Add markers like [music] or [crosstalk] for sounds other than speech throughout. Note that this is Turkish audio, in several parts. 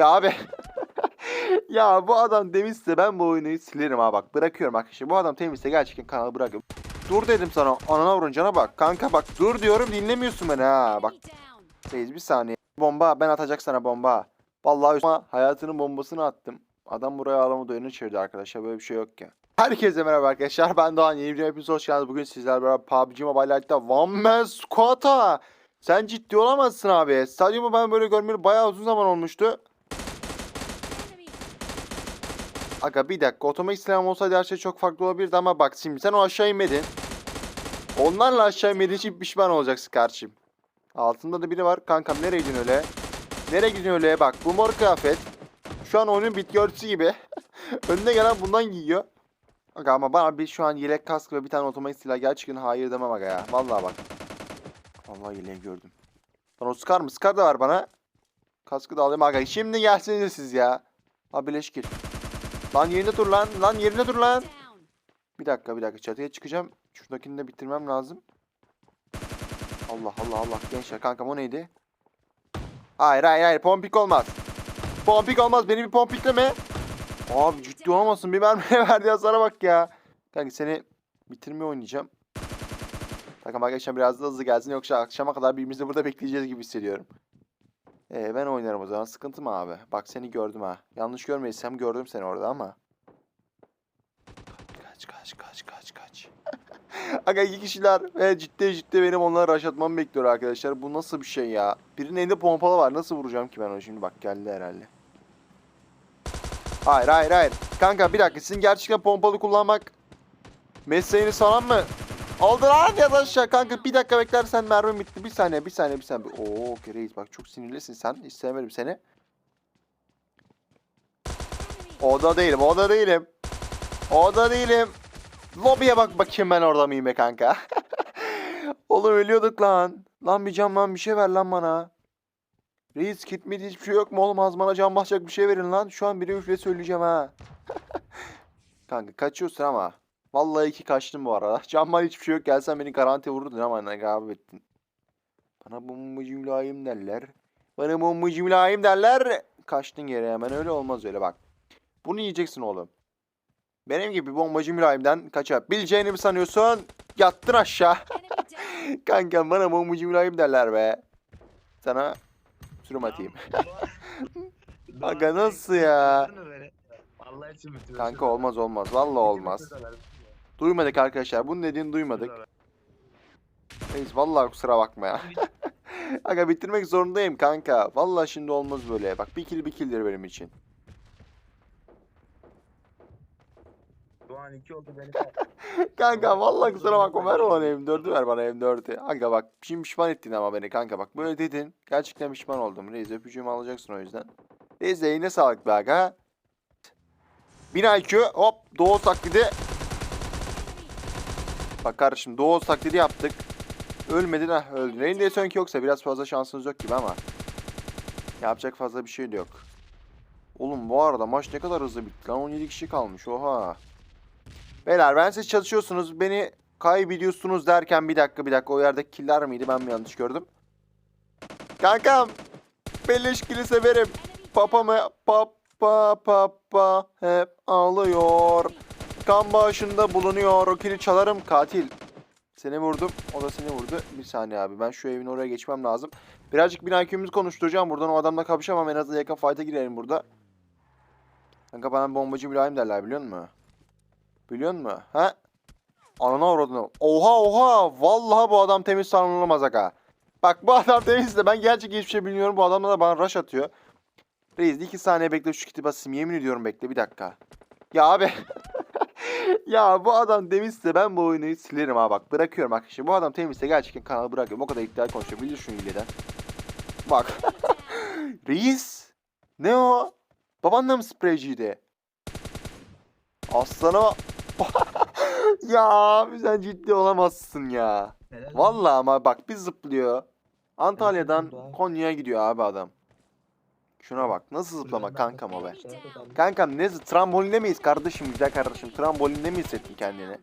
Ya abi. [laughs] ya bu adam temizse ben bu oyunu silerim ha bak. Bırakıyorum arkadaşlar. Bu adam temizse gerçekten kanalı bırakıyorum. Dur dedim sana. Anana vuruncana bak. Kanka bak dur diyorum dinlemiyorsun beni ha. Bak Reis bir saniye. Bomba ben atacak sana bomba. Vallahi üstüme hayatının bombasını attım. Adam buraya ağlama oyunu çevirdi arkadaşlar. Böyle bir şey yok ya. Herkese merhaba arkadaşlar. Ben Doğan. Yeni bir hepiniz hoş geldiniz. Bugün sizlerle beraber PUBG Mobile Lite'da One Man Squad'a. Sen ciddi olamazsın abi. Stadyumu ben böyle görmeli bayağı uzun zaman olmuştu. Aga bir dakika. Otomatik silahım olsaydı her şey çok farklı olabilirdi ama bak şimdi sen o aşağı inmedin. Onlarla aşağı inmediğin için pişman olacaksın kardeşim. Altında da biri var. Kankam nereye gidiyorsun öyle? Nereye gidiyorsun öyle? Bak bu mor kıyafet. Şu an oyunun bitki örtüsü gibi. [laughs] Önüne gelen bundan giyiyor. Aga ama bana bir şu an yelek kask ve bir tane otomatik silah gerçekten hayır demem aga ya. Vallahi bak. Vallahi yeleği gördüm. Lan o Scar mı? Scar da var bana. Kaskı da alayım aga. Şimdi gelsenize siz ya. Abi leşkir. Lan yerinde dur lan. Lan yerinde dur lan. Bir dakika bir dakika çatıya çıkacağım. Şuradakini de bitirmem lazım. Allah Allah Allah gençler kankam o neydi? Hayır hayır hayır pompik olmaz. Pompik olmaz beni bir pompikleme. Abi ciddi olamazsın bir mermiye [laughs] verdi ya sana bak ya. Kanka seni bitirmeye oynayacağım. Kankam arkadaşlar biraz da hızlı gelsin yoksa akşama kadar birbirimizi burada bekleyeceğiz gibi hissediyorum. Ee, ben oynarım o zaman sıkıntı mı abi? Bak seni gördüm ha. Yanlış görmediysem gördüm seni orada ama. Kaç kaç kaç kaç kaç. [laughs] Aga iki kişiler ve ciddi ciddi benim onlara rush atmamı bekliyor arkadaşlar. Bu nasıl bir şey ya? Birinin elinde pompalı var. Nasıl vuracağım ki ben onu şimdi? Bak geldi herhalde. Hayır hayır hayır. Kanka bir dakika sizin gerçekten pompalı kullanmak mesleğiniz falan mı? Oldu lan aşağı kanka bir dakika beklersen mermi bitti. Bir saniye bir saniye bir saniye. Oo reis bak çok sinirlisin sen. Hiç sevmedim seni. Oda değilim oda değilim. Oda değilim. Lobiye bak bakayım ben orada mıyım be kanka. [laughs] Oğlum ölüyorduk lan. Lan bir cam lan bir şey ver lan bana. Reis kit hiçbir şey yok mu oğlum az bana can basacak bir şey verin lan. Şu an biri üfle söyleyeceğim ha. [laughs] kanka kaçıyorsun ama. Vallahi iki kaçtım bu arada. [laughs] Canman hiçbir şey yok. Gelsen beni garanti vururdun ama ne galiba ettin. Bana bombacı mülayim derler. Bana bombacı mülayim derler. Kaçtın geri hemen öyle olmaz öyle bak. Bunu yiyeceksin oğlum. Benim gibi bombacı mülayimden kaçabileceğini mi sanıyorsun? Yattın aşağı. [laughs] Kanka bana bombacı mülayim derler be. Sana sürüm atayım. [laughs] Aga nasıl ya? Kanka olmaz olmaz. Vallahi olmaz. Duymadık arkadaşlar. Bunun dediğini duymadık. Reis vallahi kusura bakma ya. [laughs] Aga bitirmek zorundayım kanka. Vallahi şimdi olmaz böyle. Bak bir kill bir killdir benim için. Doğan 2 oldu beni. [laughs] Kanka vallahi kusura bakma ver bana M4'ü ver bana M4'ü. Aga bak şimdi pişman ettin ama beni kanka bak böyle dedin. Gerçekten pişman oldum. Reis öpücüğümü alacaksın o yüzden. Reis de yine sağlık be aga. 1000 IQ hop doğu taklidi. Bak kardeşim doğu taklidi yaptık. Ölmedin ha öldün. Elinde sönk yoksa biraz fazla şansınız yok gibi ama. Yapacak fazla bir şey de yok. Oğlum bu arada maç ne kadar hızlı bitti lan 17 kişi kalmış oha. Beyler ben siz çalışıyorsunuz beni kaybediyorsunuz derken bir dakika bir dakika o yerdeki killer miydi ben mi yanlış gördüm? Kankam Beleşkili severim. Papa mı? Papa papa hep ağlıyor. Kan bağışında bulunuyor. O çalarım katil. Seni vurdum. O da seni vurdu. Bir saniye abi. Ben şu evin oraya geçmem lazım. Birazcık bin IQ'muzu konuşturacağım. Buradan o adamla kapışamam. En azından yakın fight'a girelim burada. Kanka bana bombacı mülayim derler biliyor musun? Biliyor musun? Ha? Anana uğradın. Oha oha. Vallahi bu adam temiz sanılamaz aga. Bak bu adam temiz de ben gerçekten hiçbir şey bilmiyorum. Bu adamlar da bana rush atıyor. Reis iki saniye bekle şu kiti basayım. Yemin ediyorum bekle bir dakika. Ya abi. [laughs] ya bu adam temizse ben bu oyunu silerim ha bak. Bırakıyorum arkadaşlar. Bu adam temizse gerçekten kanalı bırakıyorum. O kadar iddialı konuşuyor. Bilir şu hileden. Bak. [laughs] Reis. Ne o? Baban da mı spreyciydi? Aslanı [laughs] ya abi sen ciddi olamazsın ya. Vallahi ama bak bir zıplıyor. Antalya'dan. Konya'ya gidiyor abi adam. Şuna bak nasıl zıplama kankam o be. Kankam ne trambolinde miyiz kardeşim güzel kardeşim trambolinde mi hissettin kendini?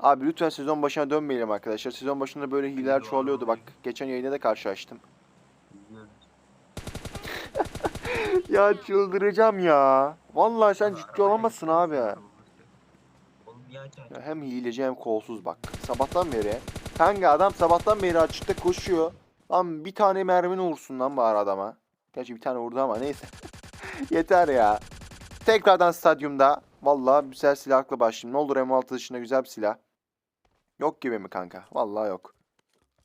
Abi lütfen sezon başına dönmeyelim arkadaşlar. Sezon başında böyle hileler çoğalıyordu bak. Geçen yayında da karşılaştım. [laughs] Ya çıldıracağım ya. Vallahi sen ciddi olamazsın abi. Ya hem hileci hem kolsuz bak. Sabahtan beri. Kanka adam sabahtan beri açıkta koşuyor. Lan bir tane mermin vursun lan bari adama. Gerçi bir tane vurdu ama neyse. [laughs] Yeter ya. Tekrardan stadyumda. Vallahi güzel silahla başlayayım. Ne olur M16 dışında güzel bir silah. Yok gibi mi kanka? Vallahi yok.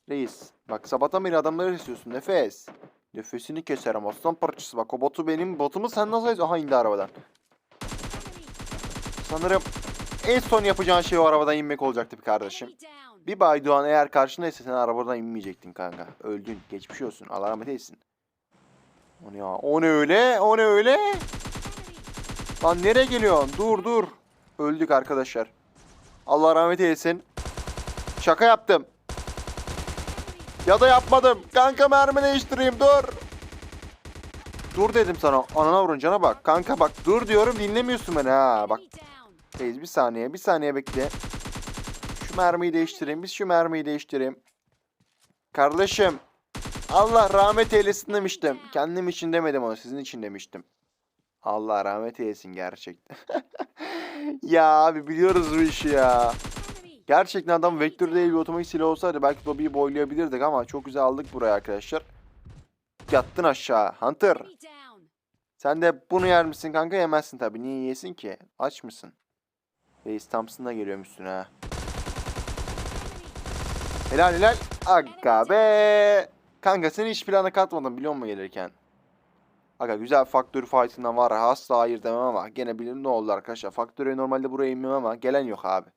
Reis. Bak sabahtan beri adamları istiyorsun. Nefes. Nefesini keserim aslan parçası. Bak o botu benim botumu sen nasıl... Aha indi arabadan. Sanırım en son yapacağın şey o arabadan inmek olacaktı bir kardeşim. Bir Baydoğan eğer karşındaysa sen arabadan inmeyecektin kanka. Öldün. Geçmiş olsun. Allah rahmet eylesin. O ne ya? O ne öyle? O ne öyle? Lan nereye geliyorsun? Dur dur. Öldük arkadaşlar. Allah rahmet eylesin. Şaka yaptım. Ya da yapmadım. Kanka mermi değiştireyim dur. Dur dedim sana. Anana vurun cana bak. Kanka bak dur diyorum dinlemiyorsun beni ha. Bak Reis bir saniye bir saniye bekle. Şu mermiyi değiştireyim. Biz şu mermiyi değiştireyim. Kardeşim. Allah rahmet eylesin demiştim. Kendim için demedim onu. Sizin için demiştim. Allah rahmet eylesin gerçekten. [laughs] ya abi biliyoruz bu işi ya. Gerçekten adam vektör değil bir otomatik silah olsaydı belki lobiyi boylayabilirdik ama çok güzel aldık buraya arkadaşlar. Yattın aşağı. Hunter. Sen de bunu yer misin kanka? Yemezsin tabii. Niye yesin ki? Aç mısın? Reis Thompson da geliyorum üstüne ha. Helal helal. Aga be. Kanka seni hiç plana katmadım biliyor musun gelirken? Aga güzel faktör fight'ından var. Asla hayır demem ama. Gene bilir ne oldu arkadaşlar. Faktöre normalde buraya inmem ama. Gelen yok abi.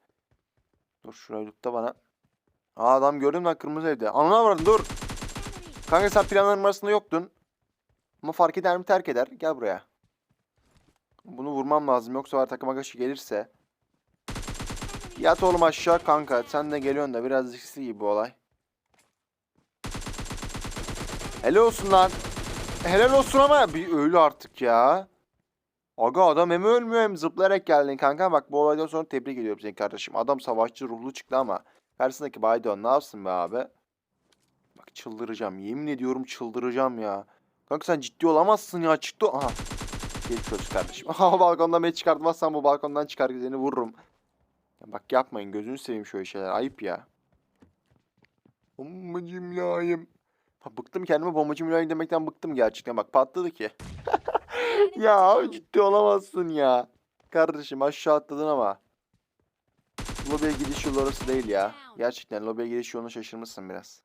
Dur şurayı tut bana. Aa adam gördüm lan kırmızı evde. Anına vardın dur. Kanka sen planların arasında yoktun. Ama fark eder mi terk eder. Gel buraya. Bunu vurmam lazım yoksa var takıma karşı gelirse. Yat oğlum aşağı kanka. Sen de geliyorsun da biraz riskli gibi bu olay. Helal olsun lan. Helal olsun ama bir ölü artık ya. Aga adam hem ölmüyor hem zıplayarak geldin kanka. Bak bu olaydan sonra tebrik ediyorum seni kardeşim. Adam savaşçı ruhlu çıktı ama. Karşısındaki Baydon ne yapsın be abi? Bak çıldıracağım. Yemin ediyorum çıldıracağım ya. Kanka sen ciddi olamazsın ya. Çıktı. Aha. Geçmiş olsun kardeşim. [laughs] Aha balkondan beni çıkartmazsan bu balkondan çıkar seni vururum. Ya bak yapmayın gözünü seveyim şöyle şeyler. Ayıp ya. Bombacı mülayim. Bıktım kendime bombacı mülayim demekten bıktım gerçekten. Bak patladı ki. [laughs] ya abi ciddi olamazsın ya. Kardeşim aşağı atladın ama. Lobiye gidiş yolu orası değil ya. Gerçekten lobiye gidiş yolunu şaşırmışsın biraz.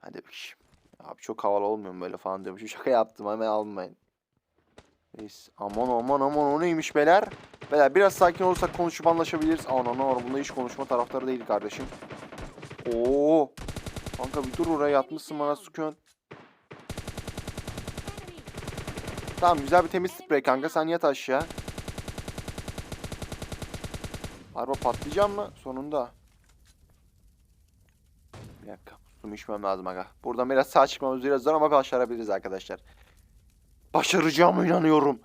Hadi bakayım. Abi çok havalı olmuyor mu böyle falan diyorum. Şu [laughs] şaka yaptım hemen almayın. Neyse. Aman aman aman o neymiş beyler? Beyler biraz sakin olursak konuşup anlaşabiliriz. Aman aman bunda hiç konuşma taraftarı değil kardeşim. Oo. Kanka bir dur oraya yatmışsın bana sıkıyorsun. Tamam güzel bir temiz sprey kanka sen yat aşağı. Araba patlayacak mı? Sonunda. Bir dakika. Sumu içmem lazım aga. Buradan biraz sağ çıkmamız biraz zor ama başarabiliriz arkadaşlar. Başaracağıma inanıyorum.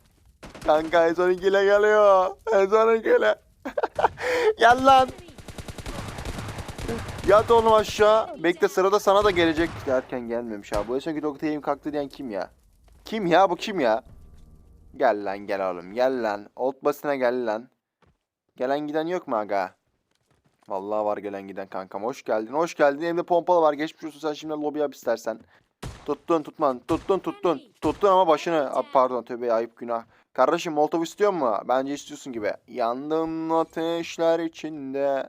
[laughs] Kanka en son geliyor. En son. [laughs] Gel lan. Yat oğlum aşağı. Bekle sırada sana da gelecek derken gelmemiş abi. Bu en sonki doktor kalktı diyen kim ya? Kim ya bu kim ya? Gel lan gel oğlum gel lan. Old basına gel lan. Gelen giden yok mu aga? Vallahi var gelen giden kankam. Hoş geldin. Hoş geldin. Elimde pompalı var. Geçmiş olsun sen şimdi lobi yap istersen. Tuttun tutman. Tuttun tuttun. Tuttun ama başını. Aa, pardon tövbe ayıp günah. Kardeşim Molotov istiyor mu? Bence istiyorsun gibi. Yandım ateşler içinde.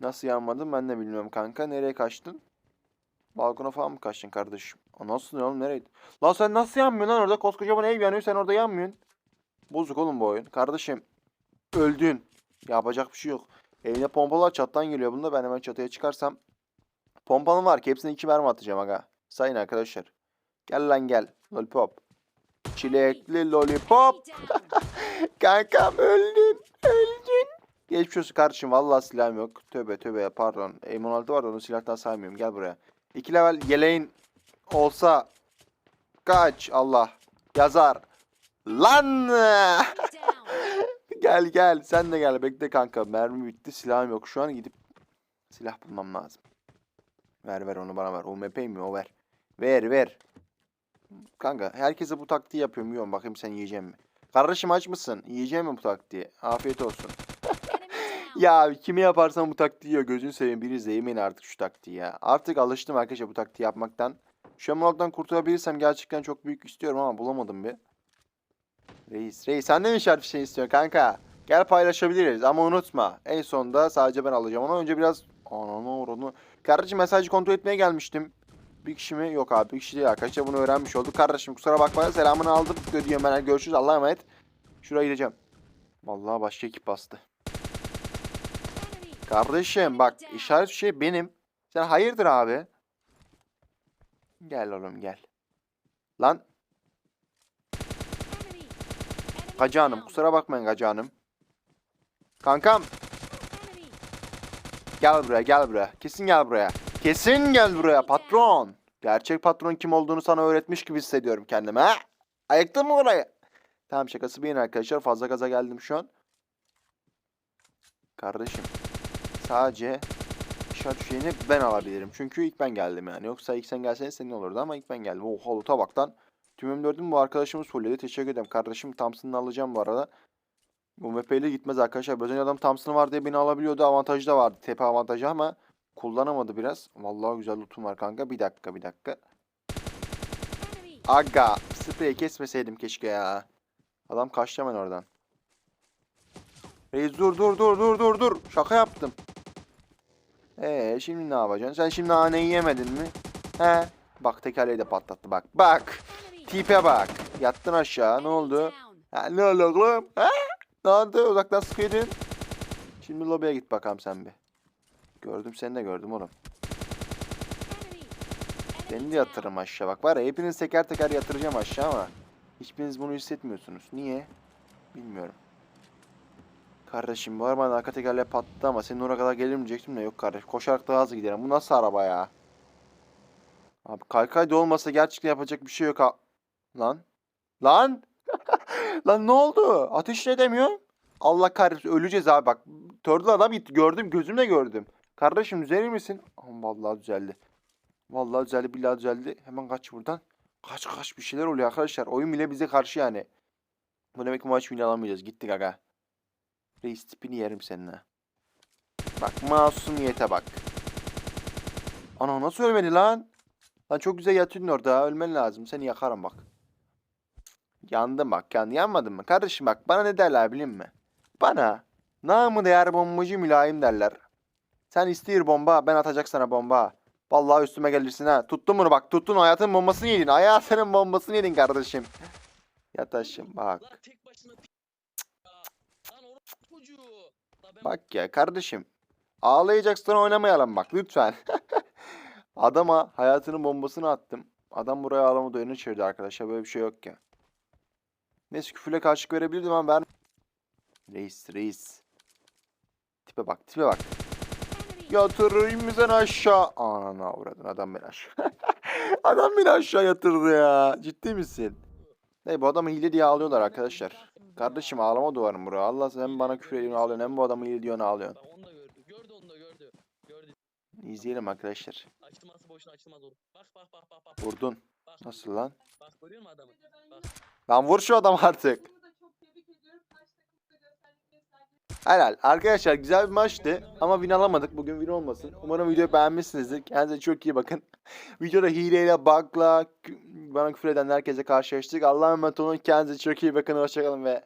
Nasıl yanmadın ben de bilmiyorum kanka. Nereye kaçtın? Balkona falan mı kaçtın kardeşim? Aa, nasıl oğlum nereye? Lan sen nasıl yanmıyorsun lan orada? Koskocaman ev yanıyor sen orada yanmıyorsun. Bozuk oğlum bu oyun. Kardeşim öldün. Yapacak bir şey yok. Eline pompalar çattan geliyor bunda. Ben hemen çatıya çıkarsam. Pompalım var ki hepsine iki mermi atacağım aga. Sayın arkadaşlar. Gel lan gel. Lollipop. Çilekli lollipop. [laughs] Kankam öldün. Öldün. Geçmiş olsun kardeşim. Vallahi silahım yok. Tövbe tövbe pardon. M16 var da onu silahtan saymıyorum. Gel buraya. İki level yeleğin olsa kaç Allah yazar. Lan! [laughs] gel gel sen de gel bekle kanka mermi bitti silahım yok şu an gidip silah bulmam lazım. Ver ver onu bana ver. UMP mi o ver. Ver ver. Kanka herkese bu taktiği yapıyorum. Yiyorum bakayım sen yiyecek mi? Kardeşim aç mısın? Yiyecek mi bu taktiği? Afiyet olsun. Ya kimi yaparsan bu taktiği yiyor. Gözünü seveyim biriniz de artık şu taktiği ya. Artık alıştım arkadaşlar bu taktiği yapmaktan. Şu an kurtulabilirsem gerçekten çok büyük istiyorum ama bulamadım bir. Reis, reis sen de mi bir şey istiyorsun kanka? Gel paylaşabiliriz ama unutma. En sonunda sadece ben alacağım. Ama önce biraz... Ananı oranı. Kardeşim mesajı kontrol etmeye gelmiştim. Bir kişi mi? Yok abi bir kişi değil arkadaşlar. Bunu öğrenmiş olduk. Kardeşim kusura bakma. Selamını aldım. Diyorum ben. Görüşürüz. Allah'a emanet. Şuraya gideceğim. Vallahi başka ekip bastı. Kardeşim bak işaret şey benim. Sen hayırdır abi? Gel oğlum gel. Lan Gacı Hanım kusura bakmayın Gacı Hanım. Kankam gel buraya gel buraya. Kesin gel buraya. Kesin gel buraya patron. Gerçek patron kim olduğunu sana öğretmiş gibi hissediyorum kendimi ha. Ayıktın mı burayı? Tamam şakası bir arkadaşlar. Fazla gaza geldim şu an. Kardeşim. Sadece işaret şeyini ben alabilirim. Çünkü ilk ben geldim yani. Yoksa ilk sen gelsen senin olurdu ama ilk ben geldim. Oha loot'a bak lan. Tüm M4'üm bu arkadaşımız fulledi. Teşekkür ederim. Kardeşim Thompson'ını alacağım bu arada. Bu MP ile gitmez arkadaşlar. Önce adam Thompson var diye beni alabiliyordu. Avantajı da vardı. Tepe avantajı ama kullanamadı biraz. Vallahi güzel lootum var kanka. Bir dakika bir dakika. Aga. Spreyi kesmeseydim keşke ya. Adam kaçtı hemen oradan. Reis dur dur dur dur dur dur. Şaka yaptım. Ee şimdi ne yapacaksın? Sen şimdi naneyi yemedin mi? He? Bak tekerleği de patlattı bak. Bak. Tipe bak. Yattın aşağı. Ne oldu? Ha, ne oldu oğlum? Ha? Ne oldu? Uzaktan sıkıydın. Şimdi lobiye git bakalım sen bir. Gördüm seni de gördüm oğlum. Seni de yatırırım aşağı bak. Var ya hepiniz teker teker yatıracağım aşağı ama hiçbiriniz bunu hissetmiyorsunuz. Niye? Bilmiyorum. Kardeşim bu arabanın arka tekerleği patladı ama senin oraya kadar gelir mi diyecektim de yok kardeş. Koşarak daha hızlı giderim. Bu nasıl araba ya? Abi kaykay da olmasa gerçekten yapacak bir şey yok ha. Lan. Lan. [laughs] Lan ne oldu? Ateş edemiyor. Allah kahretsin öleceğiz abi bak. Turtle adam gitti. Gördüm gözümle gördüm. Kardeşim düzelir misin? Aman vallahi düzeldi. Vallahi düzeldi billahi düzeldi. Hemen kaç buradan. Kaç kaç bir şeyler oluyor arkadaşlar. Oyun bile bize karşı yani. Bu demek ki maç win alamayacağız. Gittik aga. Reis tipini yerim seninle. Bak masumiyete bak. Ana nasıl ölmedi lan? Lan çok güzel yatıyordun orada. Ölmen lazım. Seni yakarım bak. Yandım bak. Yandı. Yanmadın mı? Kardeşim bak bana ne derler bilin mi? Bana namı değer bombacı mülayim derler. Sen istiyor bomba ben atacak sana bomba. Vallahi üstüme gelirsin ha. Tuttun bunu bak. Tuttun hayatın bombasını yedin. Hayatının bombasını yedin kardeşim. Yat aşkım bak. Bak ya kardeşim. Ağlayacaksan oynamayalım bak lütfen. [laughs] Adama hayatının bombasını attım. Adam buraya ağlamadı önünü çevirdi arkadaşlar. Böyle bir şey yok ya. Neyse küfüle karşılık verebilirdim ama ben... Reis reis. Tipe bak tipe bak. Yatırayım sen aşağı? Anana uğradın adam beni aşağı. [laughs] adam beni aşağı yatırdı ya. Ciddi misin? Hey bu adamı hile diye ağlıyorlar arkadaşlar. Kardeşim ağlama duvarım buraya. Allah sen bana küfür ediyorsun ağlıyorsun hem bu adamı hile diyorsun ağlıyorsun. Onu da gördü. Gördü onu da gördü. Gördü. İzleyelim arkadaşlar. Açılması boşuna açılmaz oğlum. Bak bak bak bak bak. Vurdun. Bak, Nasıl lan? Bak görüyor musun adamı? Bak. Lan vur şu adam artık. Helal. Arkadaşlar güzel bir maçtı ama win alamadık. Bugün win olmasın. Umarım videoyu beğenmişsinizdir. Kendinize çok iyi bakın. [laughs] Videoda hileyle, bug'la, bana küfür eden herkese karşılaştık. Allah'a emanet olun. Kendinize çok iyi bakın. Hoşçakalın ve